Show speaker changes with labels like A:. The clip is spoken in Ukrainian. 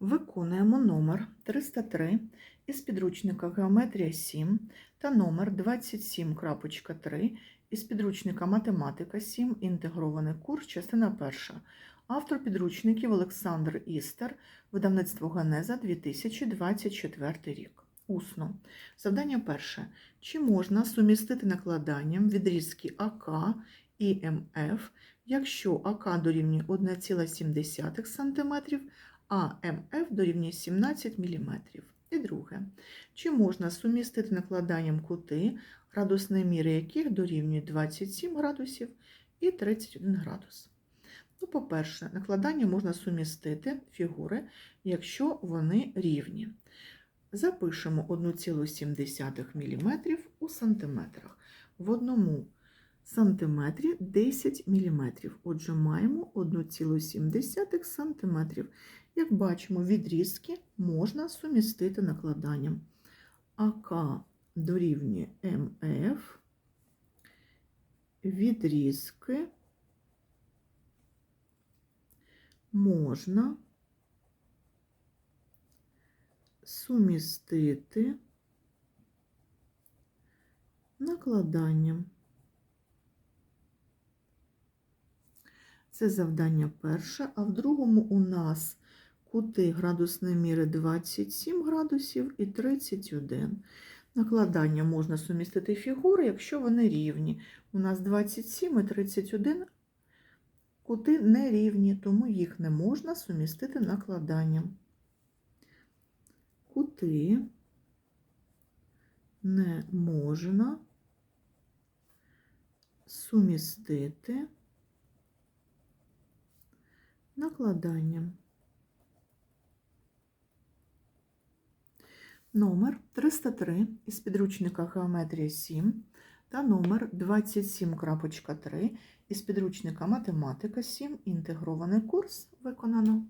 A: Виконуємо номер 303 із підручника Геометрія 7 та номер 27.3 із підручника Математика 7. Інтегрований курс, частина перша. Автор підручників Олександр Істер, видавництво Генеза 2024 рік. Усно. Завдання перше. Чи можна сумістити накладанням відрізки АК і МФ, якщо АК дорівнює 1,7 см, а МФ дорівнює 17 мм. І друге. Чи можна сумістити накладанням кути, градусні міри яких дорівнюють 27 градусів і 31 градус? Ну, по-перше, накладання можна сумістити фігури, якщо вони рівні. Запишемо 1,7 мм у сантиметрах. В одному сантиметрі 10 мм. Отже, маємо 1,7 см. Як бачимо, відрізки можна сумістити накладанням. АК дорівнює МФ, відрізки можна сумістити накладанням. Це завдання перше, а в другому у нас кути градусної міри 27 градусів і 31. Накладання можна сумістити фігури, якщо вони рівні. У нас 27 і 31 кути не рівні, тому їх не можна сумістити накладанням. Кути не можна сумістити накладанням. Номер 303 із підручника Геометрія 7 та номер 27.3 із підручника Математика 7. Інтегрований курс виконано.